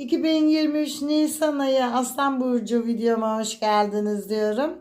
2023 Nisan ayı Aslan Burcu videoma hoş geldiniz diyorum.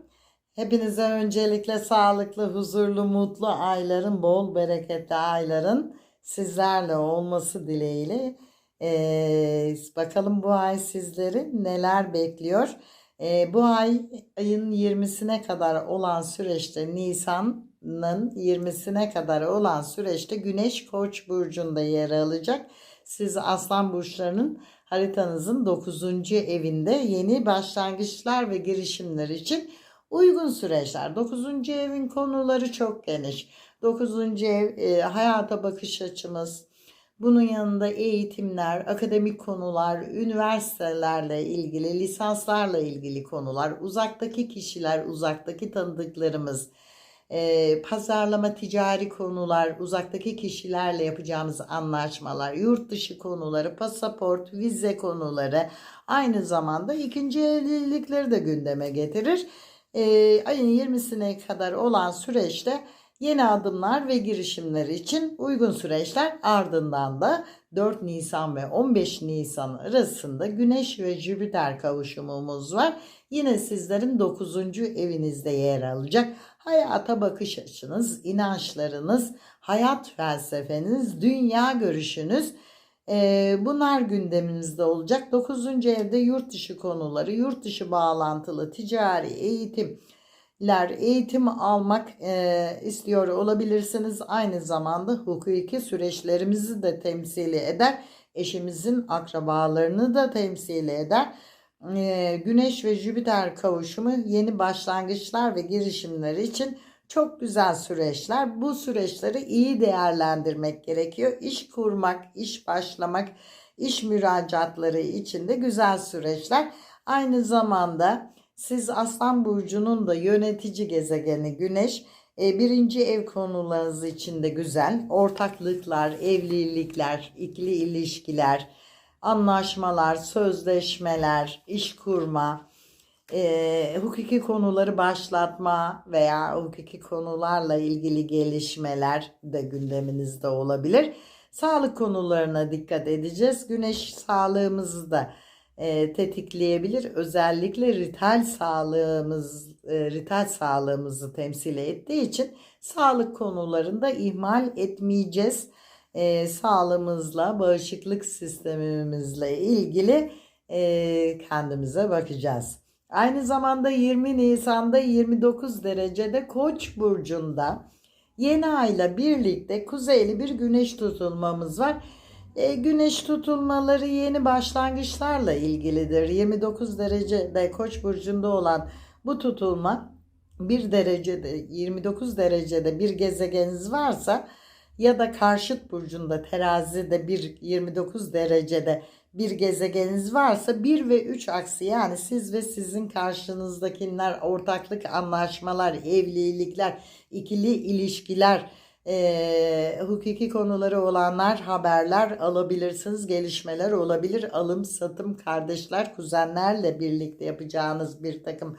Hepinize öncelikle sağlıklı, huzurlu, mutlu ayların, bol bereketli ayların sizlerle olması dileğiyle. Ee, bakalım bu ay sizleri neler bekliyor. Ee, bu ay ayın 20'sine kadar olan süreçte Nisan'ın 20'sine kadar olan süreçte Güneş Koç burcunda yer alacak. Siz Aslan burçlarının haritanızın 9. evinde yeni başlangıçlar ve girişimler için uygun süreçler. 9. evin konuları çok geniş. 9. ev e, hayata bakış açımız. Bunun yanında eğitimler, akademik konular, üniversitelerle ilgili, lisanslarla ilgili konular, uzaktaki kişiler, uzaktaki tanıdıklarımız, e, pazarlama, ticari konular, uzaktaki kişilerle yapacağımız anlaşmalar, yurt dışı konuları, pasaport, vize konuları, aynı zamanda ikinci evlilikleri de gündeme getirir. E, ayın 20'sine kadar olan süreçte yeni adımlar ve girişimler için uygun süreçler ardından da 4 Nisan ve 15 Nisan arasında Güneş ve Jüpiter kavuşumumuz var. Yine sizlerin 9. evinizde yer alacak. Hayata bakış açınız, inançlarınız, hayat felsefeniz, dünya görüşünüz e, bunlar gündeminizde olacak. 9. evde yurt dışı konuları, yurt dışı bağlantılı ticari eğitimler, eğitim almak e, istiyor olabilirsiniz. Aynı zamanda hukuki süreçlerimizi de temsil eder. Eşimizin akrabalarını da temsil eder. Güneş ve Jüpiter kavuşumu yeni başlangıçlar ve girişimler için çok güzel süreçler. Bu süreçleri iyi değerlendirmek gerekiyor. İş kurmak, iş başlamak, iş müracaatları için de güzel süreçler. Aynı zamanda siz Aslan Burcu'nun da yönetici gezegeni Güneş e, birinci ev konularınız için de güzel. Ortaklıklar, evlilikler, ikili ilişkiler, anlaşmalar, sözleşmeler, iş kurma, e, hukuki konuları başlatma veya hukuki konularla ilgili gelişmeler de gündeminizde olabilir. Sağlık konularına dikkat edeceğiz. Güneş sağlığımızı da e, tetikleyebilir. Özellikle rital sağlığımız, e, rital sağlığımızı temsil ettiği için sağlık konularında ihmal etmeyeceğiz. E, sağlığımızla, bağışıklık sistemimizle ilgili e, kendimize bakacağız. Aynı zamanda 20 Nisan'da 29 derecede Koç burcunda yeni ayla birlikte kuzeyli bir güneş tutulmamız var. E, güneş tutulmaları yeni başlangıçlarla ilgilidir. 29 derecede Koç burcunda olan bu tutulma bir derecede 29 derecede bir gezegeniniz varsa ya da karşıt burcunda terazide bir 29 derecede bir gezegeniniz varsa 1 ve 3 aksi yani siz ve sizin karşınızdakiler ortaklık anlaşmalar, evlilikler, ikili ilişkiler, e, hukuki konuları olanlar haberler alabilirsiniz. Gelişmeler olabilir. Alım, satım, kardeşler, kuzenlerle birlikte yapacağınız bir takım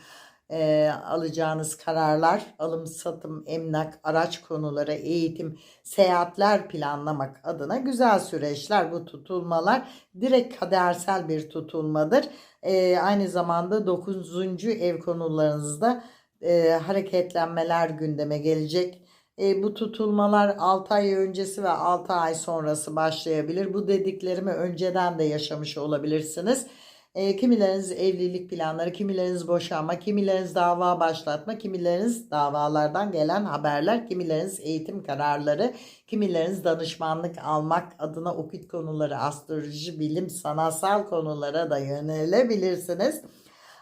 e, alacağınız kararlar, alım, satım, emlak, araç konuları, eğitim, seyahatler planlamak adına güzel süreçler bu tutulmalar. Direkt kadersel bir tutulmadır. E, aynı zamanda 9. ev konularınızda e, hareketlenmeler gündeme gelecek. E, bu tutulmalar 6 ay öncesi ve 6 ay sonrası başlayabilir. Bu dediklerimi önceden de yaşamış olabilirsiniz. E, kimileriniz evlilik planları, kimileriniz boşanma, kimileriniz dava başlatma, kimileriniz davalardan gelen haberler, kimileriniz eğitim kararları, kimileriniz danışmanlık almak adına okült konuları, astroloji, bilim, sanatsal konulara da yönelebilirsiniz.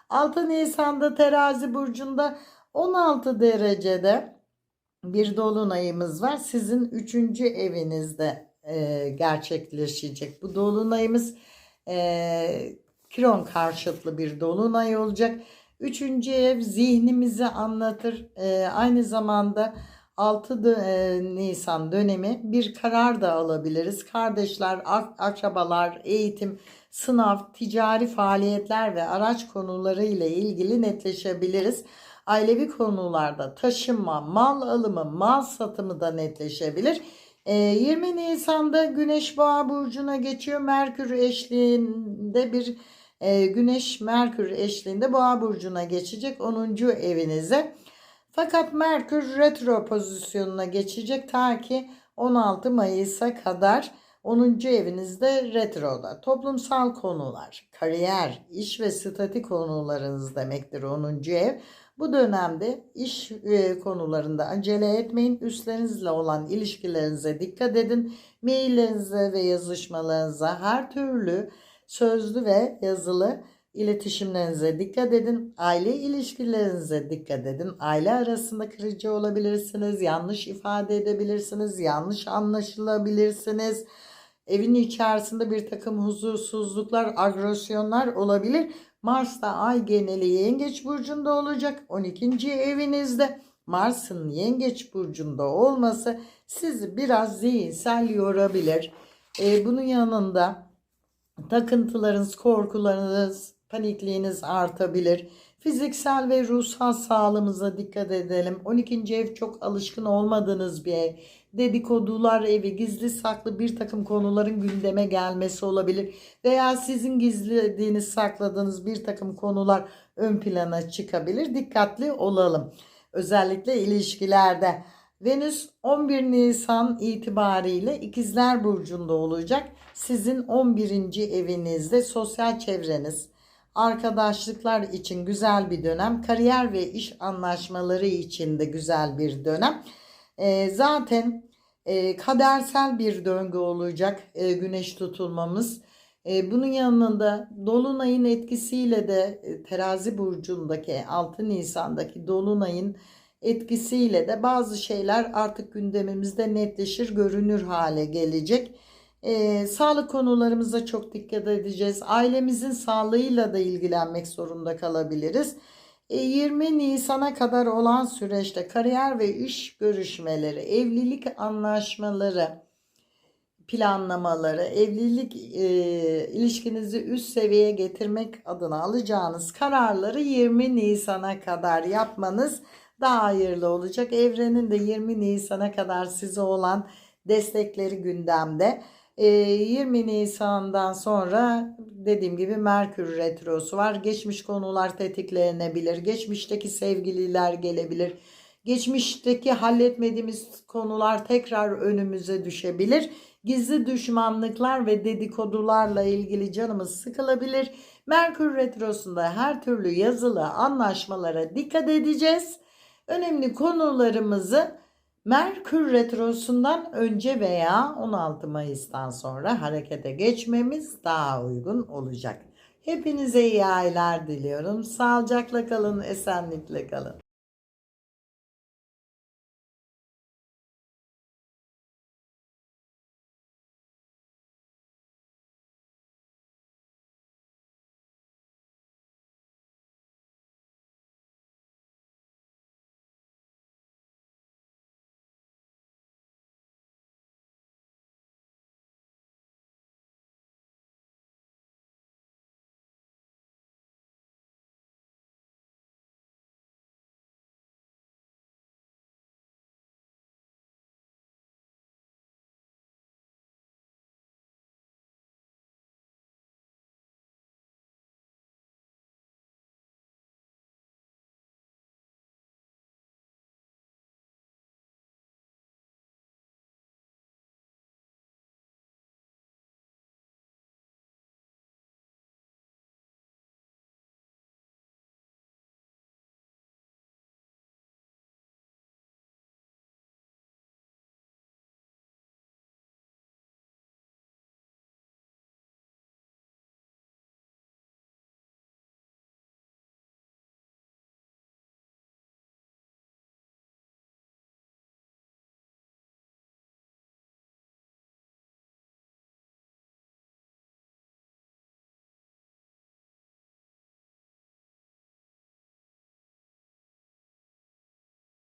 6 Nisan'da terazi burcunda 16 derecede bir dolunayımız var. Sizin 3. evinizde e, gerçekleşecek. Bu dolunayımız e, Kiron karşıtlı bir dolunay olacak. Üçüncü ev zihnimizi anlatır. Ee, aynı zamanda 6 e, Nisan dönemi bir karar da alabiliriz. Kardeşler, akrabalar, eğitim, sınav, ticari faaliyetler ve araç konuları ile ilgili netleşebiliriz. Ailevi konularda taşınma, mal alımı, mal satımı da netleşebilir. Ee, 20 Nisan'da Güneş Boğa burcuna geçiyor. Merkür eşliğinde bir e, Güneş Merkür eşliğinde Boğa burcuna geçecek 10. evinize. Fakat Merkür retro pozisyonuna geçecek ta ki 16 Mayıs'a kadar 10. evinizde retroda. Toplumsal konular, kariyer, iş ve statü konularınız demektir 10. ev. Bu dönemde iş e, konularında acele etmeyin. Üstlerinizle olan ilişkilerinize dikkat edin. Maillerinize ve yazışmalarınıza her türlü sözlü ve yazılı iletişimlerinize dikkat edin. Aile ilişkilerinize dikkat edin. Aile arasında kırıcı olabilirsiniz. Yanlış ifade edebilirsiniz. Yanlış anlaşılabilirsiniz. Evin içerisinde bir takım huzursuzluklar, agresyonlar olabilir. Mars da ay geneli yengeç burcunda olacak. 12. evinizde Mars'ın yengeç burcunda olması sizi biraz zihinsel yorabilir. Ee, bunun yanında takıntılarınız, korkularınız, panikliğiniz artabilir. Fiziksel ve ruhsal sağlığımıza dikkat edelim. 12. ev çok alışkın olmadığınız bir ev. Dedikodular evi, gizli saklı bir takım konuların gündeme gelmesi olabilir. Veya sizin gizlediğiniz, sakladığınız bir takım konular ön plana çıkabilir. Dikkatli olalım. Özellikle ilişkilerde. Venüs 11 Nisan itibariyle İkizler Burcu'nda olacak. Sizin 11. evinizde sosyal çevreniz, arkadaşlıklar için güzel bir dönem, kariyer ve iş anlaşmaları için de güzel bir dönem. E, zaten e, kadersel bir döngü olacak e, güneş tutulmamız. E, bunun yanında Dolunay'ın etkisiyle de e, terazi burcundaki 6 Nisan'daki Dolunay'ın etkisiyle de bazı şeyler artık gündemimizde netleşir, görünür hale gelecek. Ee, sağlık konularımıza çok dikkat edeceğiz. Ailemizin sağlığıyla da ilgilenmek zorunda kalabiliriz. E, 20 Nisan'a kadar olan süreçte kariyer ve iş görüşmeleri, evlilik anlaşmaları, planlamaları, evlilik e, ilişkinizi üst seviyeye getirmek adına alacağınız kararları 20 Nisan'a kadar yapmanız daha hayırlı olacak. Evrenin de 20 Nisan'a kadar size olan destekleri gündemde. 20 Nisan'dan sonra dediğim gibi Merkür Retrosu var. Geçmiş konular tetiklenebilir. Geçmişteki sevgililer gelebilir. Geçmişteki halletmediğimiz konular tekrar önümüze düşebilir. Gizli düşmanlıklar ve dedikodularla ilgili canımız sıkılabilir. Merkür Retrosu'nda her türlü yazılı anlaşmalara dikkat edeceğiz. Önemli konularımızı Merkür Retrosu'ndan önce veya 16 Mayıs'tan sonra harekete geçmemiz daha uygun olacak. Hepinize iyi aylar diliyorum. Sağlıcakla kalın, esenlikle kalın.